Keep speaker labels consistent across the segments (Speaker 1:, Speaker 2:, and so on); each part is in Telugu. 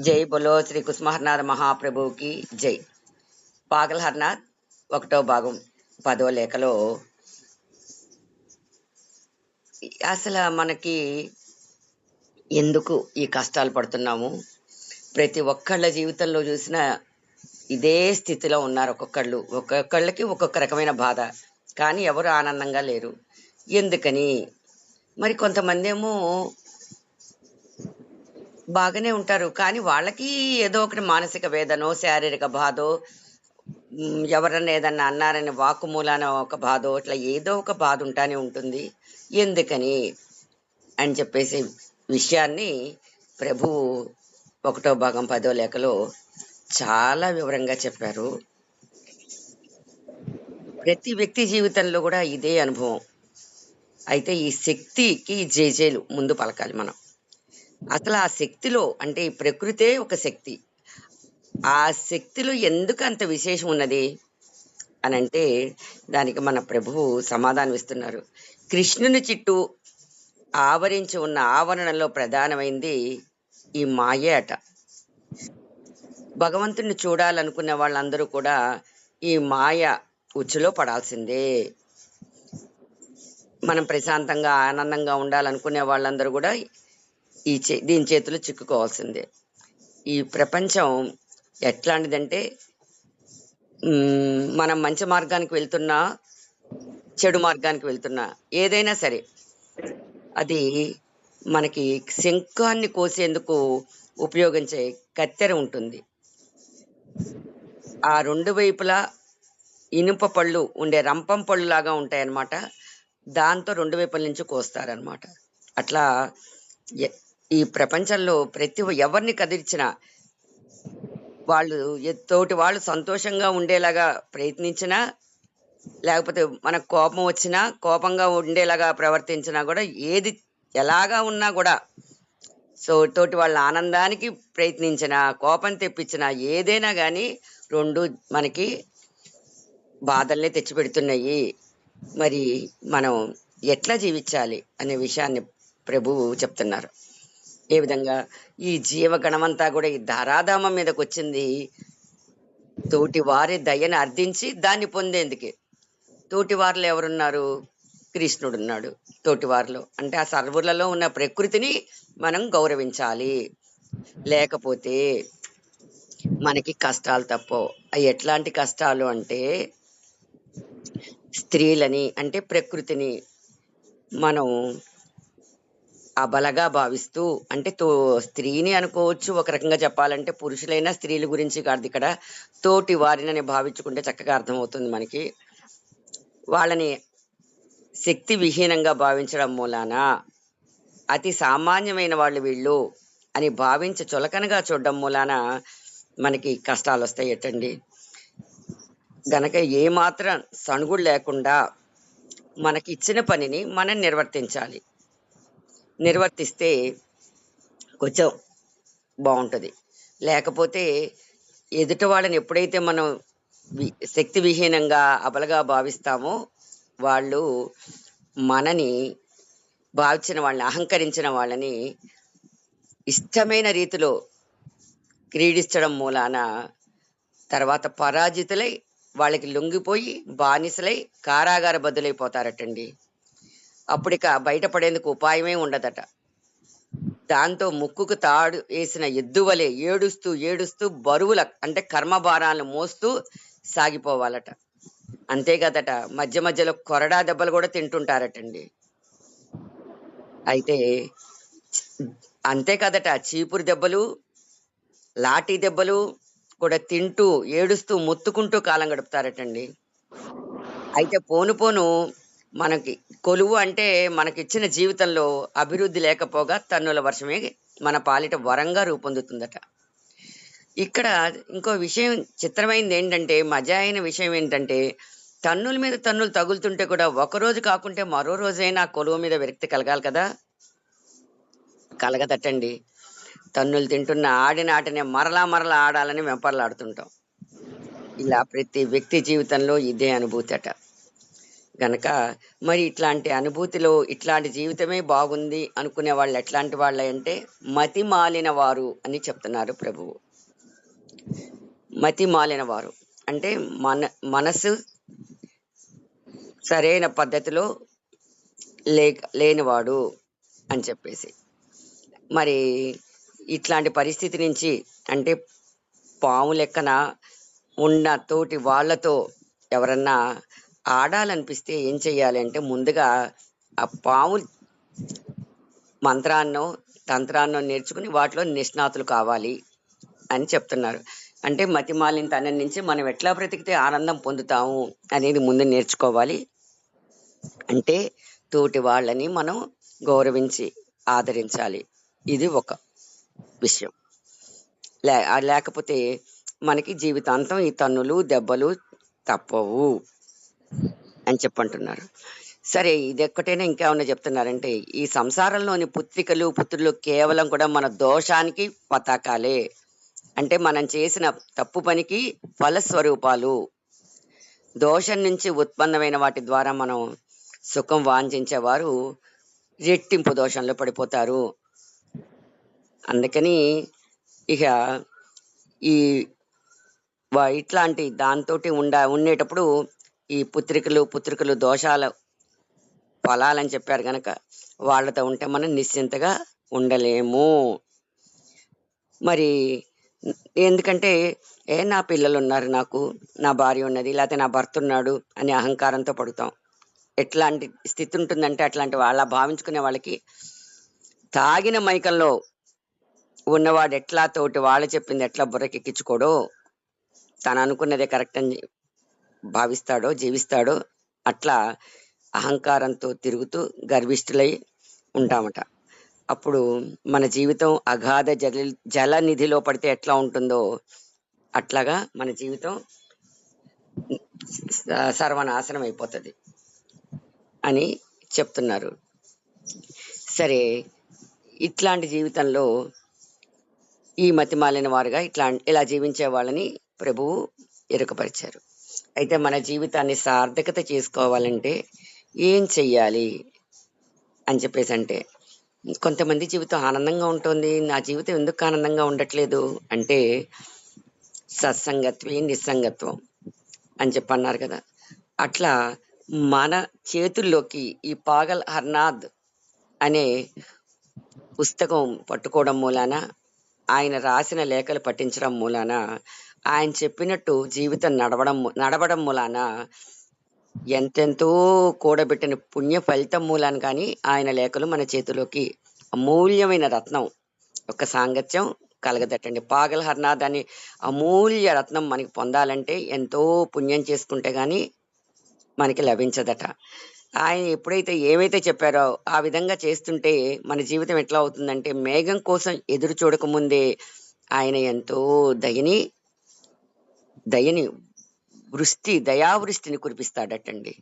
Speaker 1: జై బొలో శ్రీ కుస్మహర్నాథ్ మహాప్రభువుకి జై. పాగల్హర్నాథ్ ఒకటో భాగం పదో లేఖలో అసలు మనకి ఎందుకు ఈ కష్టాలు పడుతున్నాము? ప్రతి ఒక్కళ్ళ జీవితంలో చూసిన ఇదే స్థితిలో ఉన్నారు ఒక్కొక్కళ్ళు. ఒక్కొక్కళ్ళకి ఒక్కొక్క రకమైన బాధ. కానీ ఎవరు ఆనందంగా లేరు. ఎందుకని? మరి కొంతమంది ఏమో బాగానే ఉంటారు. కానీ వాళ్ళకి ఏదో ఒకటి మానసిక వేదనో శారీరక బాధో ఎవరన్నా ఏదన్నా అన్నారని వాకుమూలాన ఒక బాధో ఇట్లా ఏదో ఒక బాధ ఉంటానే ఉంటుంది. ఎందుకని అని చెప్పేసి విషయాన్ని ప్రభువు ఒకటో భాగం పదో లేఖలో చాలా వివరంగా చెప్పారు. ప్రతి వ్యక్తి జీవితంలో కూడా ఇదే అనుభవం. అయితే ఈ శక్తికి జేజేలు ముందు పలకాలి మనం. అసలు ఆ శక్తిలో అంటే ఈ ప్రకృతే ఒక శక్తి. ఆ శక్తిలో ఎందుకు అంత విశేషం ఉన్నది? అని అంటే దానికి మన ప్రభువు సమాధానం ఇస్తున్నారు. కృష్ణుని చుట్టూ ఆవరించి ఉన్న ఆవరణలో ప్రధానమైంది ఈ మాయే అట. భగవంతుని చూడాలనుకునే వాళ్ళందరూ కూడా ఈ మాయ ఉచ్చులో పడాల్సిందే. మనం ప్రశాంతంగా ఆనందంగా ఉండాలనుకునే వాళ్ళందరూ కూడా ఈ చే దీని చేతిలో చిక్కుకోవాల్సిందే. ఈ ప్రపంచం ఎట్లాంటిదంటే మనం మంచి మార్గానికి వెళ్తున్నా చెడు మార్గానికి వెళ్తున్నా ఏదైనా సరే. అది మనకి శంఖాన్ని కోసేందుకు ఉపయోగించే కత్తెర ఉంటుంది. ఆ రెండు వైపులా ఇనుప పళ్ళు ఉండే రంపం పళ్ళు లాగా ఉంటాయన్నమాట. దాంతో రెండు వైపుల నుంచి కోస్తారనమాట అట్లా ఎ- ఈ ప్రపంచంలో ప్రతి ఎవరిని కదిలించినా వాళ్ళు తోటి వాళ్ళు సంతోషంగా ఉండేలాగా ప్రయత్నించినా లేకపోతే మనకు కోపం వచ్చినా కోపంగా ఉండేలాగా ప్రవర్తించినా కూడా ఏది ఎలాగా ఉన్నా కూడా సో తోటి వాళ్ళ ఆనందానికి ప్రయత్నించిన కోపం తెప్పించిన ఏదైనా కానీ రెండు మనకి బాధల్ని తెచ్చిపెడుతున్నాయి. మరి మనం ఎట్లా జీవించాలి అనే విషయాన్ని ప్రభువు చెప్తున్నారు. ఏ విధంగా? ఈ జీవగణమంతా కూడా ఈ ధారాధామం మీదకి వచ్చింది తోటి వారి దయను అర్థించి దాన్ని పొందేందుకే. తోటి వారిలో ఎవరున్నారు? కృష్ణుడు ఉన్నాడు తోటి వారిలో అంటే ఆ సర్వులలో ఉన్న ప్రకృతిని మనం గౌరవించాలి. లేకపోతే మనకి కష్టాలు తప్పవు. అవి ఎట్లాంటి కష్టాలు అంటే స్త్రీలని అంటే ప్రకృతిని మనం అబలగా భావిస్తూ అంటే తో స్త్రీని అనుకోవచ్చు ఒక రకంగా చెప్పాలంటే పురుషులైనా స్త్రీల గురించి కాదు ఇక్కడ. తోటి వారిని భావించుకుంటే చక్కగా అర్థమవుతుంది మనకి. వాళ్ళని శక్తి విహీనంగా భావించడం మూలాన అతి సామాన్యమైన వాళ్ళు వీళ్ళు అని భావించి చులకనగా చూడడం మూలాన మనకి కష్టాలు వస్తాయి ఎట్టండి గనక ఏమాత్రం సణుగుడు లేకుండా మనకి ఇచ్చిన పనిని మనం నిర్వర్తించాలి. నిర్వర్తిస్తే కొంచెం బాగుంటుంది. లేకపోతే ఎదుటి వాళ్ళని ఎప్పుడైతే మనం శక్తి విహీనంగా అబలగా భావిస్తామో వాళ్ళు మనని భావించిన వాళ్ళని అహంకరించిన వాళ్ళని ఇష్టమైన రీతిలో క్రీడించడం మూలాన తర్వాత పరాజితులై వాళ్ళకి లొంగిపోయి బానిసలై కారాగార బదులైపోతారటండి అప్పుడిక బయటపడేందుకు ఉపాయమే ఉండదట. దాంతో ముక్కుకు తాడు వేసిన ఎద్దువలే ఏడుస్తూ ఏడుస్తూ బరువుల అంటే కర్మభారాలను మోస్తూ సాగిపోవాలట. అంతే కదట మధ్య మధ్యలో కొరడా దెబ్బలు కూడా తింటుంటారటండి. అయితే అంతే కదట చీపురు దెబ్బలు లాఠీ దెబ్బలు కూడా తింటూ ఏడుస్తూ మొత్తుకుంటూ కాలం గడుపుతారటండి. అయితే పోను పోను మనకి కొలువు అంటే మనకిచ్చిన జీవితంలో అభివృద్ధి లేకపోగా తన్నుల వర్షమే మన పాలిట వరంగా రూపొందుతుందట. ఇక్కడ ఇంకో విషయం చిత్రమైంది ఏంటంటే మజా అయిన విషయం ఏంటంటే తన్నుల మీద తన్నులు తగులుతుంటే కూడా ఒకరోజు కాకుంటే మరో రోజైనా కొలువు మీద విరక్తి కలగాలి కదా? కలగదటండి తన్నులు తింటున్న ఆడిన ఆటనే మరలా మరలా ఆడాలని వెంపర్లాడుతుంటాం. ఇలా ప్రతి వ్యక్తి జీవితంలో ఇదే అనుభూతి అట. గనక మరి ఇట్లాంటి అనుభూతిలో ఇట్లాంటి జీవితమే బాగుంది అనుకునే వాళ్ళు ఎట్లాంటి వాళ్ళంటే మతి మాలిన వారు అని చెప్తున్నారు ప్రభువు. మతి మాలిన వారు అంటే మన మనసు సరైన పద్ధతిలో లేక లేనివాడు అని చెప్పేసి. మరి ఇట్లాంటి పరిస్థితి నుంచి అంటే పాము లెక్కన ఉన్న తోటి వాళ్ళతో ఎవరన్నా ఆడాలనిపిస్తే ఏం చెయ్యాలి అంటే ముందుగా ఆ పాము మంత్రాన్నో తంత్రాన్నో నేర్చుకుని వాటిలో నిష్ణాతులు కావాలి అని చెప్తున్నారు. అంటే మతిమాలిన తన నుంచి మనం ఎట్లా బ్రతికితే ఆనందం పొందుతాము అనేది ముందు నేర్చుకోవాలి. అంటే తోటి వాళ్ళని మనం గౌరవించి ఆదరించాలి. ఇది ఒక విషయం. లే లేకపోతే మనకి జీవితాంతం ఈ తన్నులు దెబ్బలు తప్పవు. అని చెప్పంటున్నారు. సరే ఇది ఒక్కటైనా ఇంకేమన్నా చెప్తున్నారంటే ఈ సంసారంలోని పుత్రికలు పుత్రులు కేవలం కూడా మన దోషానికి పతాకాలే. అంటే మనం చేసిన తప్పు పనికి ఫలస్వరూపాలు. దోషం నుంచి ఉత్పన్నమైన వాటి ద్వారా మనం సుఖం వాంఛించేవారు రెట్టింపు దోషంలో పడిపోతారు. అందుకని ఇక ఈ ఇట్లాంటి దాంతోటి ఉండ ఉండేటప్పుడు ఈ పుత్రికలు పుత్రికలు దోషాల ఫలాలని చెప్పారు కనుక వాళ్ళతో ఉంటే మనం నిశ్చింతగా ఉండలేము. మరి ఎందుకంటే ఏ నా పిల్లలు ఉన్నారు నాకు నా భార్య ఉన్నది లేకపోతే నా భర్త ఉన్నాడు అనే అహంకారంతో పడుతాం. ఎట్లాంటి స్థితి ఉంటుందంటే అట్లాంటి వాళ్ళ భావించుకునే వాళ్ళకి తాగిన మైకంలో ఉన్నవాడు ఎట్లా తోటి వాళ్ళు చెప్పింది ఎట్లా బుర్రకెక్కించుకోడో తను అనుకున్నదే కరెక్ట్ అని భావిస్తాడో జీవిస్తాడో అట్లా అహంకారంతో తిరుగుతూ గర్విష్ఠులై ఉంటామట. అప్పుడు మన జీవితం అగాధ జల జల నిధిలో పడితే ఎట్లా ఉంటుందో అట్లాగా మన జీవితం సర్వనాశనం అయిపోతుంది అని చెప్తున్నారు. సరే ఇట్లాంటి జీవితంలో ఈ మతిమాలిన వారుగా ఇట్లా ఇలా జీవించే వాళ్ళని ప్రభువు ఎరుకపరిచారు. అయితే మన జీవితాన్ని సార్థకత చేసుకోవాలంటే ఏం చెయ్యాలి అని చెప్పేసి అంటే కొంతమంది జీవితం ఆనందంగా ఉంటుంది నా జీవితం ఎందుకు ఆనందంగా ఉండట్లేదు అంటే సత్సంగత్వం నిస్సంగత్వం అని చెప్పి అన్నారు కదా. అట్లా మన చేతుల్లోకి ఈ పాగల్ హర్నాథ్ అనే పుస్తకం పట్టుకోవడం మూలాన ఆయన రాసిన లేఖలు పఠించడం మూలాన ఆయన చెప్పినట్టు జీవితం నడవడం నడవడం మూలాన ఎంతెంతో కూడబెట్టిన పుణ్య ఫలితం మూలాన కానీ ఆయన లేఖలు మన చేతిలోకి అమూల్యమైన రత్నం. ఒక సాంగత్యం కలగదట్టండి. పాగల్ హర్నాథ్ అనే అమూల్య రత్నం మనకి పొందాలంటే ఎంతో పుణ్యం చేసుకుంటే కానీ మనకి లభించదట. ఆయన ఎప్పుడైతే ఏమైతే చెప్పారో ఆ విధంగా చేస్తుంటే మన జీవితం ఎట్లా అవుతుందంటే మేఘం కోసం ఎదురు చూడకముందే ఆయన ఎంతో దయని దయని వృష్టి దయావృష్టిని కురిపిస్తాడటండి.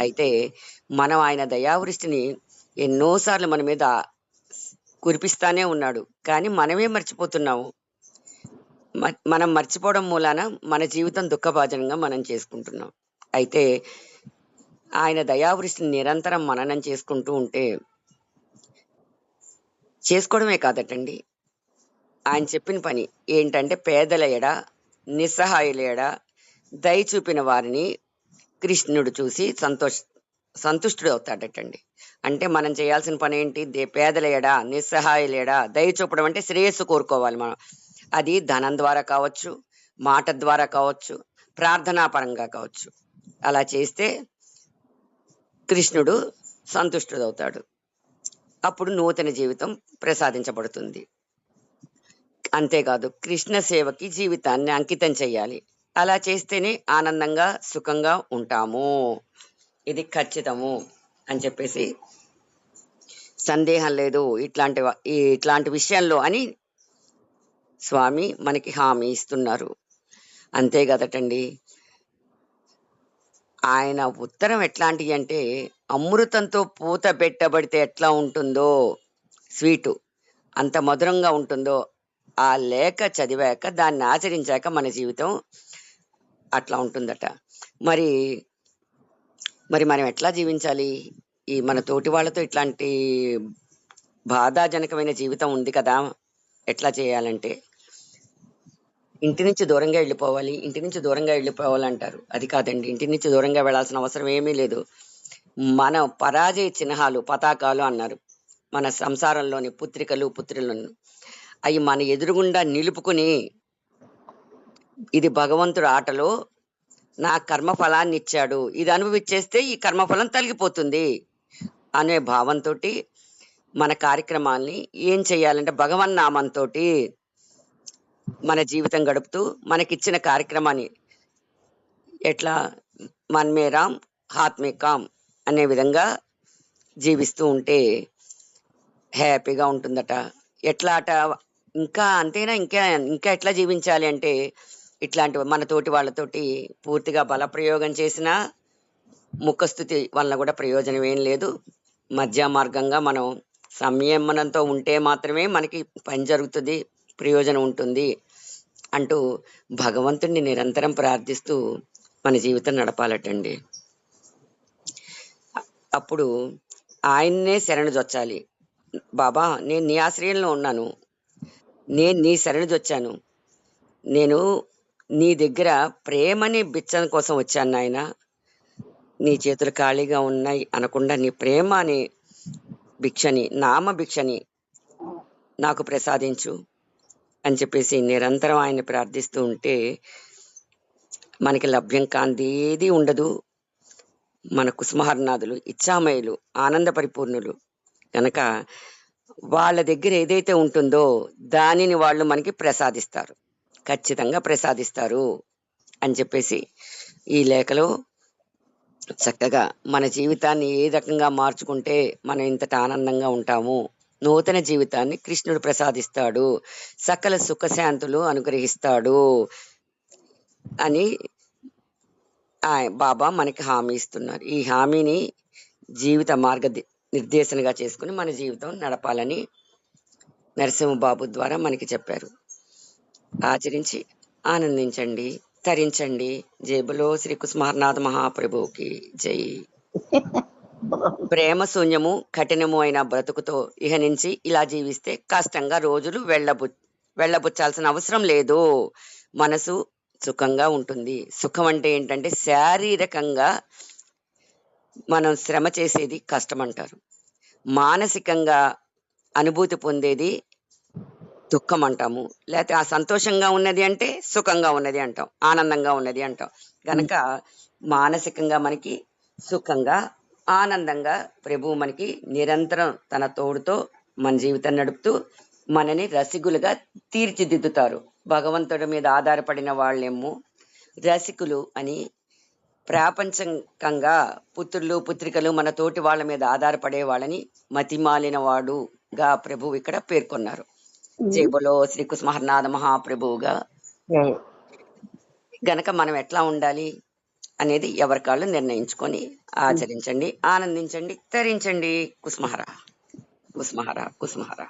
Speaker 1: అయితే మనం ఆయన దయావృష్టిని ఎన్నోసార్లు మన మీద కురిపిస్తానే ఉన్నాడు. కానీ మనమే మర్చిపోతున్నాము. మనం మర్చిపోవడం మూలాన మన జీవితం దుఃఖభాజనంగా మనం చేసుకుంటున్నాం. అయితే ఆయన దయావృష్టిని నిరంతరం మననం చేసుకుంటూ ఉంటే చేసుకోవడమే కాదటండి. ఆయన చెప్పిన పని ఏంటంటే పేదల ఎడ నిస్సహాయులేడ? దయ చూపిన వారిని కృష్ణుడు చూసి సంతోష సంతుష్టుడు అవుతాడటండి. అంటే మనం చేయాల్సిన పని ఏంటి దే- నిస్సహాయులేడా? ఎడ దయ చూపడం అంటే శ్రేయస్సు కోరుకోవాలి మనం. అది ధనం ద్వారా కావచ్చు మాట ద్వారా కావచ్చు ప్రార్థనా పరంగా కావచ్చు. అలా చేస్తే కృష్ణుడు సంతుష్టుడవుతాడు. అప్పుడు నూతన జీవితం ప్రసాదించబడుతుంది. అంతేకాదు కృష్ణ సేవకి జీవితాన్ని అంకితం చేయాలి అలా చేస్తేనే ఆనందంగా సుఖంగా ఉంటాము. ఇది ఖచ్చితము అని చెప్పేసి సందేహం లేదు ఇట్లాంటి ఇట్లాంటి విషయంలో అని స్వామి మనకి హామీ ఇస్తున్నారు. అంతే కదటండి ఆయన ఉత్తరం ఎట్లాంటివి అంటే అమృతంతో పూత పెట్టబడితే ఎట్లా ఉంటుందో స్వీటు అంత మధురంగా ఉంటుందో ఆ లేఖ చదివాక దాన్ని ఆచరించాక మన జీవితం అట్లా ఉంటుందట. మరి మరి మనం ఎట్లా జీవించాలి? ఈ మన తోటి వాళ్ళతో ఇట్లాంటి బాధాజనకమైన జీవితం ఉంది కదా ఎట్లా చేయాలంటే ఇంటి నుంచి దూరంగా వెళ్ళిపోవాలి ఇంటి నుంచి దూరంగా వెళ్ళిపోవాలంటారు. అది కాదండి ఇంటి నుంచి దూరంగా వెళ్ళాల్సిన అవసరం ఏమీ లేదు. మన పరాజయ చిహ్నాలు పతాకాలు అన్నారు. మన సంసారంలోని పుత్రికలు పుత్రులను. అవి మన ఎదురుగుండా నిలుపుకుని ఇది భగవంతుడు ఆటలో నా కర్మఫలాన్ని ఇచ్చాడు. ఇది అనుభవించేస్తే ఈ కర్మఫలం తొలగిపోతుంది అనే భావంతో మన కార్యక్రమాల్ని ఏం చేయాలంటే భగవన్ నామంతో మన జీవితం గడుపుతూ మనకిచ్చిన కార్యక్రమాన్ని ఎట్లా మన్మే రామ్ అనే విధంగా జీవిస్తూ ఉంటే హ్యాపీగా ఉంటుందట. ఎట్లా అట ఇంకా అంతేనా? ఇంకా ఇంకా ఎట్లా జీవించాలి అంటే ఇట్లాంటి మన తోటి వాళ్ళతోటి పూర్తిగా బలప్రయోగం చేసినా ముఖస్థుతి వలన కూడా ప్రయోజనం ఏం లేదు. మధ్య మార్గంగా మనం సంయమనంతో ఉంటే మాత్రమే మనకి పని జరుగుతుంది ప్రయోజనం ఉంటుంది అంటూ భగవంతుడిని నిరంతరం ప్రార్థిస్తూ మన జీవితం నడపాలటండి. అప్పుడు ఆయన్నే శరణు జొచ్చాలి. బాబా నేను నీ ఆశ్రయంలో ఉన్నాను. నేను నీ శరణిది వచ్చాను నేను నీ దగ్గర ప్రేమని బిచ్చం కోసం వచ్చాను నాయన. నీ చేతులు ఖాళీగా ఉన్నాయి అనకుండా నీ ప్రేమ అని భిక్షని నామ భిక్షని నాకు ప్రసాదించు అని చెప్పేసి నిరంతరం ఆయన్ని ప్రార్థిస్తూ ఉంటే మనకి లభ్యం కాంది ఏది ఉండదు. మన కుసుమహర్నాథులు ఇచ్చామయులు ఆనంద పరిపూర్ణులు కనుక వాళ్ళ దగ్గర ఏదైతే ఉంటుందో దానిని వాళ్ళు మనకి ప్రసాదిస్తారు. ఖచ్చితంగా ప్రసాదిస్తారు అని చెప్పేసి ఈ లేఖలో చక్కగా మన జీవితాన్ని ఏ రకంగా మార్చుకుంటే మనం ఇంతట ఆనందంగా ఉంటాము నూతన జీవితాన్ని కృష్ణుడు ప్రసాదిస్తాడు సకల సుఖశాంతులు అనుగ్రహిస్తాడు అని బాబా మనకి హామీ ఇస్తున్నారు. ఈ హామీని జీవిత మార్గ నిర్దేశనగా చేసుకుని మన జీవితం నడపాలని నరసింహబాబు ద్వారా మనకి చెప్పారు. ఆచరించి ఆనందించండి తరించండి. జేబులో శ్రీ కుస్మార్నాథ మహాప్రభువుకి జై. ప్రేమ శూన్యము కఠినము అయిన బ్రతుకుతో ఇహ నుంచి ఇలా జీవిస్తే కష్టంగా రోజులు వెళ్ళబు వెళ్ళబుచ్చాల్సిన అవసరం లేదు. మనసు సుఖంగా ఉంటుంది. సుఖం అంటే ఏంటంటే శారీరకంగా మనం శ్రమ చేసేది కష్టం అంటారు మానసికంగా అనుభూతి పొందేది దుఃఖం అంటాము లేకపోతే ఆ సంతోషంగా ఉన్నది అంటే సుఖంగా ఉన్నది అంటాం. ఆనందంగా ఉన్నది అంటాం. కనుక మానసికంగా మనకి సుఖంగా ఆనందంగా ప్రభువు మనకి నిరంతరం తన తోడుతో మన జీవితం నడుపుతూ మనని రసికులుగా తీర్చిదిద్దుతారు. భగవంతుడి మీద ఆధారపడిన వాళ్ళేమో రసికులు అని ప్రాపంచకంగా పుత్రులు పుత్రికలు మన తోటి వాళ్ళ మీద ఆధారపడే వాళ్ళని మతిమాలిన వాడుగా ప్రభువు ఇక్కడ పేర్కొన్నారు. జేబులో శ్రీ కుస్మహర్నాథ మహాప్రభువుగా గనక మనం ఎట్లా ఉండాలి అనేది ఎవరి కాళ్ళు నిర్ణయించుకొని ఆచరించండి ఆనందించండి తరించండి కుస్మహర కుస్మహర కుస్మహర